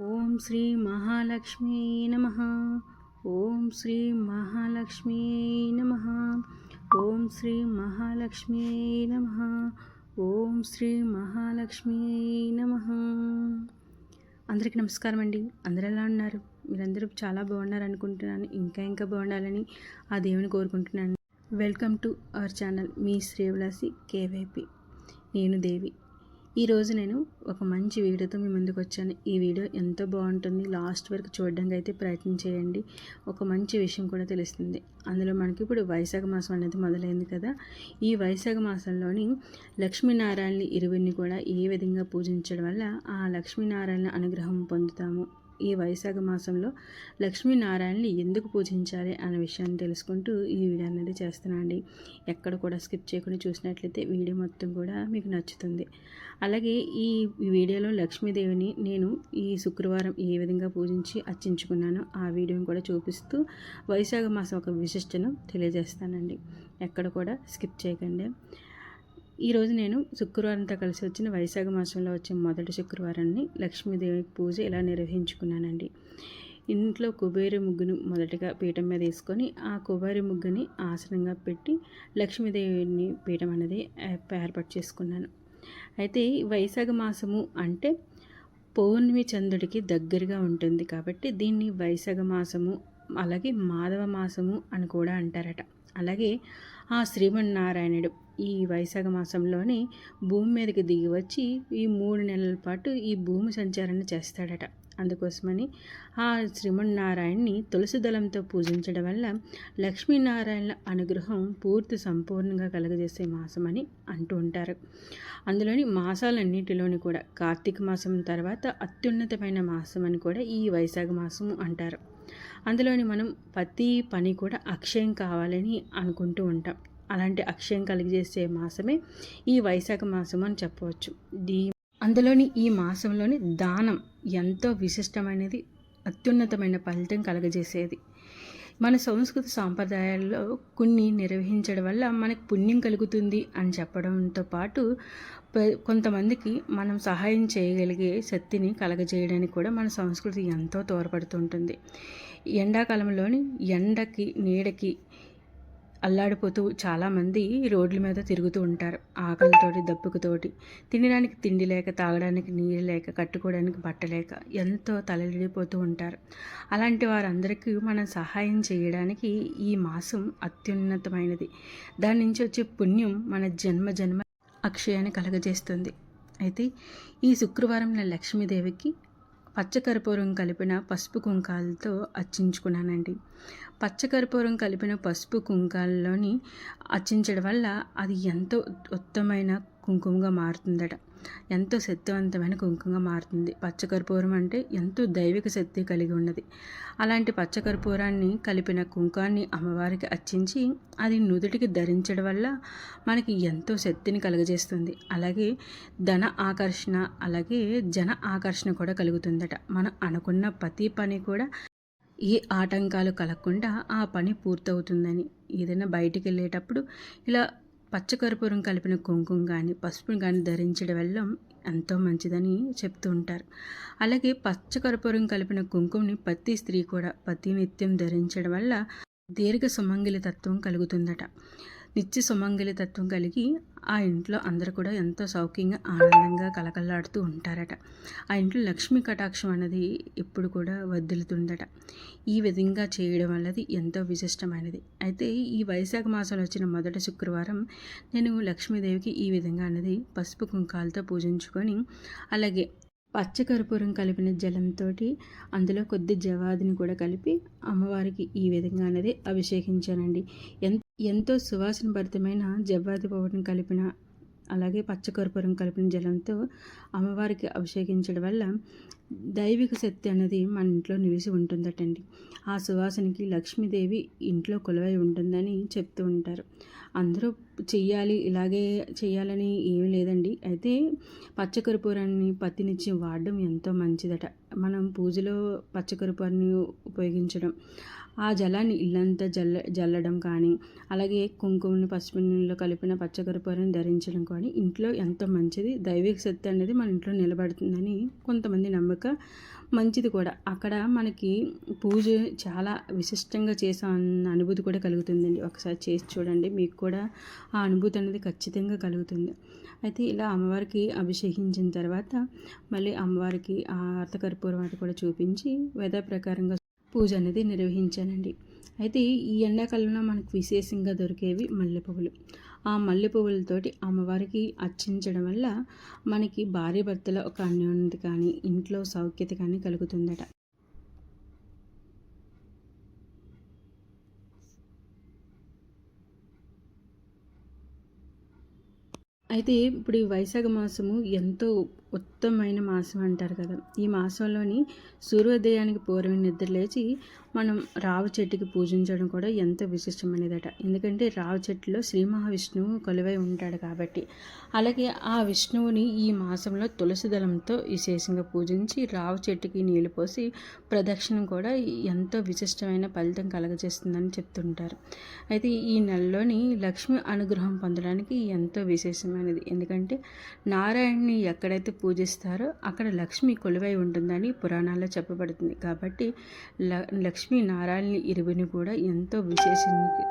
ఓం శ్రీ మహాలక్ష్మీ నమ. ఓం శ్రీ మహాలక్ష్మీ నమ. ఓం శ్రీ మహాలక్ష్మీ నమ. ఓం శ్రీ మహాలక్ష్మీ నమ. అందరికీ నమస్కారం అండి. అందరూ ఎలా ఉన్నారు? మీరందరూ చాలా బాగున్నారు అనుకుంటున్నాను. ఇంకా ఇంకా బాగుండాలని ఆ దేవుని కోరుకుంటున్నాను. Welcome to our channel. మీ శ్రీవిలాసి కేవైపి. నేను దేవి. ఈరోజు నేను ఒక మంచి వీడియోతో మీ ముందుకు వచ్చాను. ఈ వీడియో ఎంతో బాగుంటుంది. లాస్ట్ వరకు చూడడానికి అయితే ప్రయత్నం చేయండి. ఒక మంచి విషయం కూడా తెలుస్తుంది. అందులో మనకి ఇప్పుడు వైశాఖ మాసం అనేది మొదలైంది కదా. ఈ వైశాఖ మాసంలోని లక్ష్మీనారాయణ ఇరువురిని కూడా ఏ విధంగా పూజించడం వల్ల ఆ లక్ష్మీనారాయణ అనుగ్రహం పొందుతాము? ఈ వైశాఖ మాసంలో లక్ష్మీనారాయణని ఎందుకు పూజించాలి అనే విషయాన్ని తెలుసుకుంటూ ఈ వీడియో అనేది చేస్తున్నానండి ఎక్కడ కూడా స్కిప్ చేయకుండా చూసినట్లయితే వీడియో మొత్తం కూడా మీకు నచ్చుతుంది. అలాగే ఈ వీడియోలో లక్ష్మీదేవిని నేను ఈ శుక్రవారం ఏ విధంగా పూజించి అర్చించుకున్నానో ఆ వీడియోని కూడా చూపిస్తూ వైశాఖ మాసం ఒక విశిష్టను తెలియజేస్తానండి. ఎక్కడ కూడా స్కిప్ చేయకండి. ఈరోజు నేను శుక్రవారంతో కలిసి వచ్చిన వైశాఖ మాసంలో వచ్చే మొదటి శుక్రవారాన్ని లక్ష్మీదేవికి పూజ ఇలా నిర్వహించుకున్నానండి. ఇంట్లో కుబేరి ముగ్గును మొదటగా పీఠం మీద వేసుకొని ఆ కుబేరి ముగ్గుని ఆసనంగా పెట్టి లక్ష్మీదేవిని పీఠం అనేది ఏర్పాటు చేసుకున్నాను. అయితే వైశాఖ మాసము అంటే పౌర్ణమి చంద్రుడికి దగ్గరగా ఉంటుంది కాబట్టి దీన్ని వైశాఖ మాసము అలాగే మాధవ మాసము అని కూడా అంటారట. అలాగే ఆ శ్రీమన్నారాయణుడు ఈ వైశాఖ మాసంలోనే భూమి మీదకి దిగి వచ్చి ఈ మూడు నెలల పాటు ఈ భూమి సంచారణ చేస్తాడట. అందుకోసమని ఆ శ్రీమన్నారాయణ్ణి తులసి దళంతో పూజించడం వల్ల లక్ష్మీనారాయణ అనుగ్రహం పూర్తి సంపూర్ణంగా కలుగజేసే మాసమని అంటూ ఉంటారు. అందులోని మాసాలన్నిటిలోని కూడా కార్తీక మాసం తర్వాత అత్యున్నతమైన మాసం అని కూడా ఈ వైశాఖ మాసము అంటారు. అందులోని మనం ప్రతి పని కూడా అక్షయం కావాలని అనుకుంటూ ఉంటాం. అలాంటి అక్షయం కలిగజేసే మాసమే ఈ వైశాఖ మాసం అని చెప్పవచ్చు. దీ అందులోని ఈ మాసంలోని దానం ఎంతో విశిష్టమైనది అత్యున్నతమైన ఫలితం కలగజేసేది. మన సంస్కృత సాంప్రదాయాల్లో కొన్ని నిర్వహించడం వల్ల మనకు పుణ్యం కలుగుతుంది అని చెప్పడంతో పాటు కొంతమందికి మనం సహాయం చేయగలిగే శక్తిని కలగజేయడానికి కూడా మన సంస్కృతి ఎంతో తోడ్పడుతుంటుంది. ఎండాకాలంలోని ఎండకి నీడకి అల్లాడిపోతూ చాలామంది రోడ్ల మీద తిరుగుతూ ఉంటారు. ఆకలితోటి దప్పుకుతోటి. తినడానికి తిండి లేక తాగడానికి నీరు లేక కట్టుకోవడానికి బట్ట లేక ఎంతో తలడిపోతూ ఉంటారు. అలాంటి వారందరికీ మనం సహాయం చేయడానికి ఈ మాసం అత్యున్నతమైనది. దాని నుంచి వచ్చే పుణ్యం మన జన్మ జన్మ అక్షయాన్ని కలగజేస్తుంది. అయితే ఈ శుక్రవారం లక్ష్మీదేవికి పచ్చకర్పూరం కలిపిన పసుపు కుంకాలతో అచ్చించుకున్నానండి పచ్చకర్పూరం కలిపిన పసుపు కుంకాలలోని అచ్చించడం వల్ల అది ఎంతో ఉత్తమైన కుంకుమగా మారుతుందట. ఎంతో శక్తివంతమైన కుంకుమగా మారుతుంది. పచ్చకర్పూరం అంటే ఎంతో దైవిక శక్తి కలిగి ఉన్నది. అలాంటి పచ్చకర్పూరాన్ని కలిపిన కుంకాన్ని అమ్మవారికి అర్చించి అది నుదుటికి ధరించడం వల్ల మనకి ఎంతో శక్తిని కలుగజేస్తుంది. అలాగే ధన ఆకర్షణ అలాగే జన ఆకర్షణ కూడా కలుగుతుందట. మనం అనుకున్న ప్రతి పని కూడా ఏ ఆటంకాలు కలగకుండా ఆ పని పూర్తవుతుందని. ఏదైనా బయటికి వెళ్ళేటప్పుడు ఇలా పచ్చకర్పూరం కలిపిన కుంకుమ కానీ పసుపుని కానీ ధరించడం వల్ల ఎంతో మంచిదని చెప్తూ ఉంటారు. అలాగే పచ్చకర్పూరం కలిపిన కుంకుమని ప్రతి స్త్రీ కూడా ప్రతి నిత్యం ధరించడం వల్ల దీర్ఘ సుమంగిలి తత్వం కలుగుతుందట. నిత్య సుమంగళి తత్వం కలిగి ఆ ఇంట్లో అందరూ కూడా ఎంతో సౌఖ్యంగా ఆనందంగా కలకల్లాడుతూ ఉంటారట. ఆ ఇంట్లో లక్ష్మీ కటాక్షం అనేది ఎప్పుడు కూడా వదులుతుందట. ఈ విధంగా చేయడం అన్నది ఎంతో విశిష్టమైనది. అయితే ఈ వైశాఖ మాసంలో వచ్చిన మొదటి శుక్రవారం నేను లక్ష్మీదేవికి ఈ విధంగా అన్నది పసుపు కుంకాలతో పూజించుకొని అలాగే పచ్చకర్పూరం కలిపిన జలంతో అందులో కొద్ది జవాదిని కూడా కలిపి అమ్మవారికి ఈ విధంగా అనేది అభిషేకించానండి. ఎంత ఎంతో సువాసన భరితమైన జవ్వాది పౌడర్ని కలిపిన అలాగే పచ్చకర్పూరం కలిపిన జలంతో అమ్మవారికి అభిషేకించడం వల్ల దైవిక శక్తి అనేది మన ఇంట్లో నిలిచి ఉంటుందటండి. ఆ సువాసనకి లక్ష్మీదేవి ఇంట్లో కొలువై ఉంటుందని చెప్తూ ఉంటారు. అందరూ చెయ్యాలి ఇలాగే చేయాలని ఏమీ లేదండి. అయితే పచ్చకర్పూరాన్ని పత్తినిచ్చి వాడడం ఎంతో మంచిదట. మనం పూజలో పచ్చకర్పూరాన్ని ఉపయోగించడం ఆ జలాన్ని ఇల్లంతా జల్ల జల్లడం కానీ అలాగే కుంకుమని పసుపు నీళ్ళలో కలిపిన పచ్చకరపూరని ధరించడం కానీ ఇంట్లో ఎంతో మంచిది దైవిక శక్తి అనేది మన ఇంట్లో నిలబడుతుందని కొంతమంది నమ్మక. మంచిది కూడా. అక్కడ మనకి పూజ చాలా విశిష్టంగా చేసాం అనుభూతి కూడా కలుగుతుందండి. ఒకసారి చేసి చూడండి. మీకు కూడా ఆ అనుభూతి అనేది ఖచ్చితంగా కలుగుతుంది. అయితే ఇలా అమ్మవారికి అభిషేకించిన తర్వాత మళ్ళీ అమ్మవారికి ఆ అర్థకర్పూరం అది కూడా చూపించి వేద ప్రకారంగా పూజ అనేది నిర్వహించానండి. అయితే ఈ ఎండాకాలంలో మనకు విశేషంగా దొరికేవి మల్లె పువ్వులు ఆ మల్లె పువ్వులతోటి అమ్మవారికి అర్చించడం వల్ల మనకి భార్య భర్తల ఒక అన్యోన్యత కానీ ఇంట్లో సౌఖ్యత కానీ కలుగుతుందట. అయితే ఇప్పుడు ఈ వైశాఖ మాసము ఎంతో ఉత్తమమైన మాసం అంటారు కదా. ఈ మాసంలోని సూర్యోదయానికి పూర్వం నిద్రలేచి మనం రావి చెట్టుకి పూజించడం కూడా ఎంతో విశిష్టమైనదట ఎందుకంటే రావి చెట్టులో శ్రీ మహావిష్ణువు కొలువై ఉంటాడు కాబట్టి. అలాగే ఆ విష్ణువుని ఈ మాసంలో తులసి దళంతో విశేషంగా పూజించి రావి చెట్టుకి నీళ్ళు పోసి ప్రదక్షిణం కూడా ఎంతో విశిష్టమైన ఫలితం కలగజేస్తుందని చెప్తుంటారు. అయితే ఈ నెలలోని లక్ష్మి అనుగ్రహం పొందడానికి ఎంతో విశేషమైనది. ఎందుకంటే నారాయణని ఎక్కడైతే పూజిస్తారో అక్కడ లక్ష్మి కొలువై ఉంటుందని పురాణాల్లో చెప్పబడుతుంది. కాబట్టి ల లక్ష్మీ నారాయణ ఇరువుని కూడా ఎంతో విశేష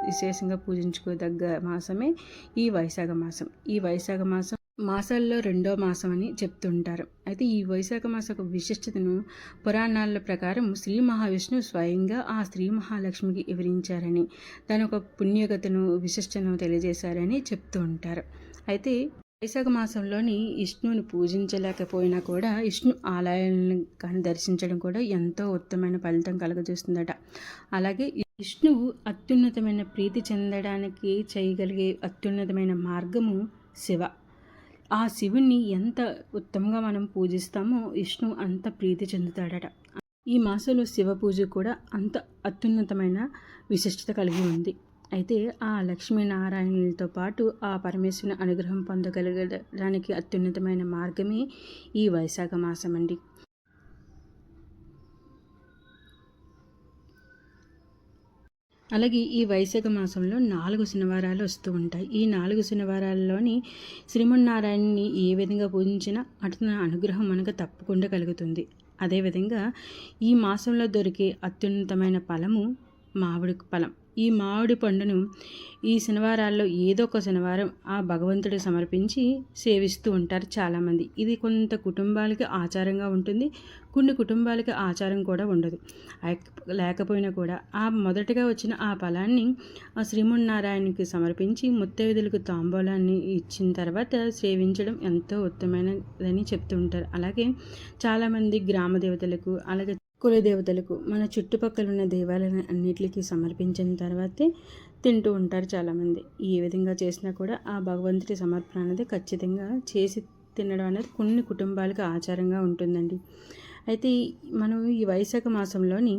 విశేషంగా పూజించుకోదగ్గ మాసమే ఈ వైశాఖ మాసం. ఈ వైశాఖ మాసం మాసాల్లో రెండో మాసం అని చెప్తుంటారు. అయితే ఈ వైశాఖ మాస విశిష్టతను పురాణాల ప్రకారం శ్రీ మహావిష్ణువు స్వయంగా ఆ శ్రీ మహాలక్ష్మికి వివరించారని తన ఒక పుణ్యగతను విశిష్టను తెలియజేశారని చెప్తూ ఉంటారు. అయితే వైశాఖ మాసంలోని విష్ణువుని పూజించలేకపోయినా కూడా విష్ణు ఆలయాలను కానీ దర్శించడం కూడా ఎంతో ఉత్తమైన ఫలితం కలగజేస్తుందట. అలాగే విష్ణువు అత్యున్నతమైన ప్రీతి చెందడానికి చేయగలిగే అత్యున్నతమైన మార్గము శివ. ఆ శివుణ్ణి ఎంత ఉత్తమంగా మనం పూజిస్తామో విష్ణువు అంత ప్రీతి చెందుతాడట. ఈ మాసంలో శివ పూజ కూడా అంత అత్యున్నతమైన విశిష్టత కలిగి ఉంది. అయితే ఆ లక్ష్మీనారాయణులతో పాటు ఆ పరమేశ్వరుని అనుగ్రహం పొందగలగడానికి అత్యున్నతమైన మార్గమే ఈ వైశాఖ మాసం అండి. అలాగే ఈ వైశాఖ మాసంలో నాలుగు శనివారాలు వస్తూ ఉంటాయి. ఈ నాలుగు శనివారాల్లోని శ్రీమన్నారాయణని ఏ విధంగా పూజించినా అటు అనుగ్రహం మనకు తప్పకుండా కలుగుతుంది. అదేవిధంగా ఈ మాసంలో దొరికే అత్యున్నతమైన ఫలము మామిడి ఫలం. ఈ మామిడి పండును ఈ శనివారాల్లో ఏదో ఒక శనివారం ఆ భగవంతుడికి సమర్పించి సేవిస్తూ ఉంటారు చాలామంది. ఇది కొంత కుటుంబాలకి ఆచారంగా ఉంటుంది. కొన్ని కుటుంబాలకి ఆచారం కూడా ఉండదు. లేకపోయినా కూడా ఆ మొదటగా వచ్చిన ఆ ఫలాన్ని ఆ శ్రీమన్నారాయణకి సమర్పించి ముత్తైదులకు తాంబూలాన్ని ఇచ్చిన తర్వాత సేవించడం ఎంతో ఉత్తమైనదని చెప్తూ ఉంటారు. అలాగే చాలామంది గ్రామ దేవతలకు అలాగే కులదేవతలకు మన చుట్టుపక్కల ఉన్న దేవాలయం అన్నిటికీ సమర్పించిన తర్వాతే తింటూ ఉంటారు చాలామంది. ఈ విధంగా చేసినా కూడా ఆ భగవంతుడి సమర్పణ అనేది ఖచ్చితంగా చేసి తినడం అనేది కొన్ని కుటుంబాలకు ఆచారంగా ఉంటుందండి. అయితే మనం ఈ వైశాఖ మాసంలోని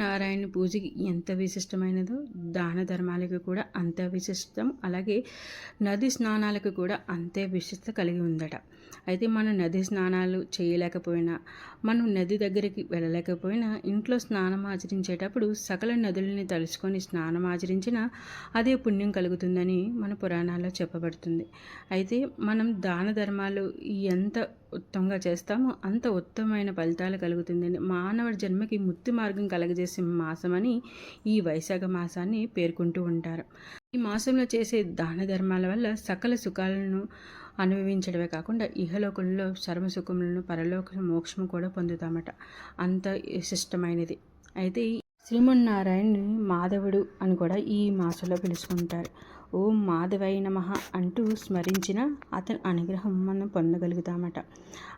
నారాయణ పూజకి ఎంత విశిష్టమైనదో దాన ధర్మాలకు కూడా అంత విశిష్టం అలాగే నది స్నానాలకు కూడా అంతే విశిష్టత కలిగి ఉందట. అయితే మనం నది స్నానాలు చేయలేకపోయినా మనం నది దగ్గరికి వెళ్ళలేకపోయినా ఇంట్లో స్నానం ఆచరించేటప్పుడు సకల నదులని తలుచుకొని స్నానం ఆచరించినా అదే పుణ్యం కలుగుతుందని మన పురాణాల్లో చెప్పబడుతుంది. అయితే మనం దాన ధర్మాలు ఎంత ఉత్తమంగా చేస్తామో అంత ఉత్తమమైన ఫలితాలు కలుగుతుందని మానవ జన్మకి ముక్తి మార్గం కలగజేసే మాసమని ఈ వైశాఖ మాసాన్ని పేర్కొంటూ ఉంటారు. ఈ మాసంలో చేసే దాన ధర్మాల వల్ల సకల సుఖాలను అనుభవించడమే కాకుండా ఇహలోకంలో సర్వసుఖములను పరలోక మోక్షము కూడా పొందుతామట. అంత విశిష్టమైనది అయితే శ్రీమన్నారాయణుని మాధవుడు అని కూడా ఈ మాసంలో పిలుచుకుంటారు. ఓం మాధవై నమ అంటూ స్మరించిన అతని అనుగ్రహం మనం పొందగలుగుతామట.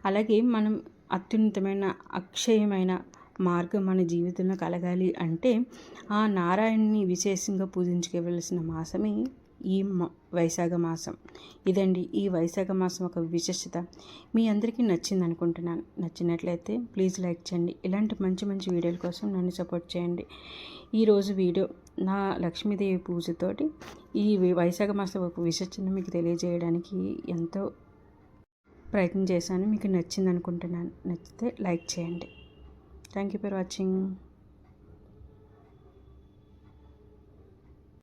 అలాగే మనం అత్యున్నతమైన అక్షయమైన మార్గం మన జీవితంలో కలగాలి అంటే ఆ నారాయణ్ని విశేషంగా పూజించుకోవలసిన మాసమే ఈ వైశాఖ మాసం. ఇదండి ఈ వైశాఖ మాసం ఒక విశిష్టత మీ అందరికీ నచ్చింది అనుకుంటున్నాను నచ్చినట్లయితే ప్లీజ్ లైక్ చేయండి. ఇలాంటి మంచి మంచి వీడియోల కోసం నన్ను సపోర్ట్ చేయండి. ఈరోజు వీడియో నా లక్ష్మీదేవి పూజతోటి ఈ వైశాఖ మాసం ఒక విశిష్టత మీకు తెలియజేయడానికి ఎంతో ప్రయత్నం చేశాను. మీకు నచ్చింది అనుకుంటున్నాను నచ్చితే లైక్ చేయండి. Thank you for watching.